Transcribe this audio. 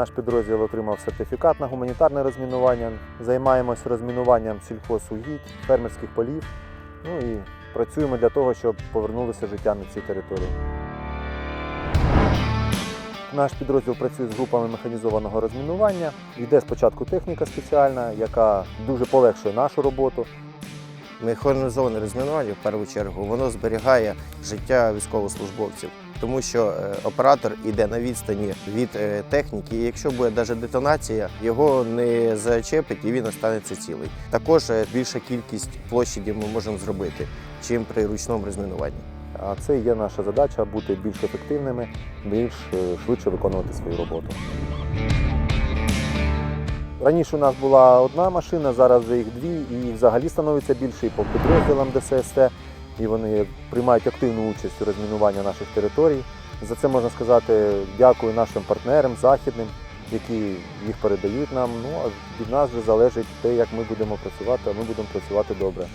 Наш підрозділ отримав сертифікат на гуманітарне розмінування. Займаємось розмінуванням сільхозугідь, фермерських полів. Ну і працюємо для того, щоб повернулося життя на цій території. Наш підрозділ працює з групами механізованого розмінування. Йде спочатку техніка спеціальна, яка дуже полегшує нашу роботу. Механізоване розмінування в першу чергу воно зберігає життя військовослужбовців, тому що е, оператор іде на відстані від е, техніки. і Якщо буде навіть детонація, його не зачепить і він останеться цілий. Також е, більша кількість площаді ми можемо зробити, чим при ручному розмінуванні. А це є наша задача бути більш ефективними, більш швидше виконувати свою роботу. Раніше у нас була одна машина, зараз вже їх дві, і взагалі становиться більше і по підрозділам ДССТ, і вони приймають активну участь у розмінуванні наших територій. За це можна сказати дякую нашим партнерам західним, які їх передають нам. Ну а від нас вже залежить те, як ми будемо працювати, а ми будемо працювати добре.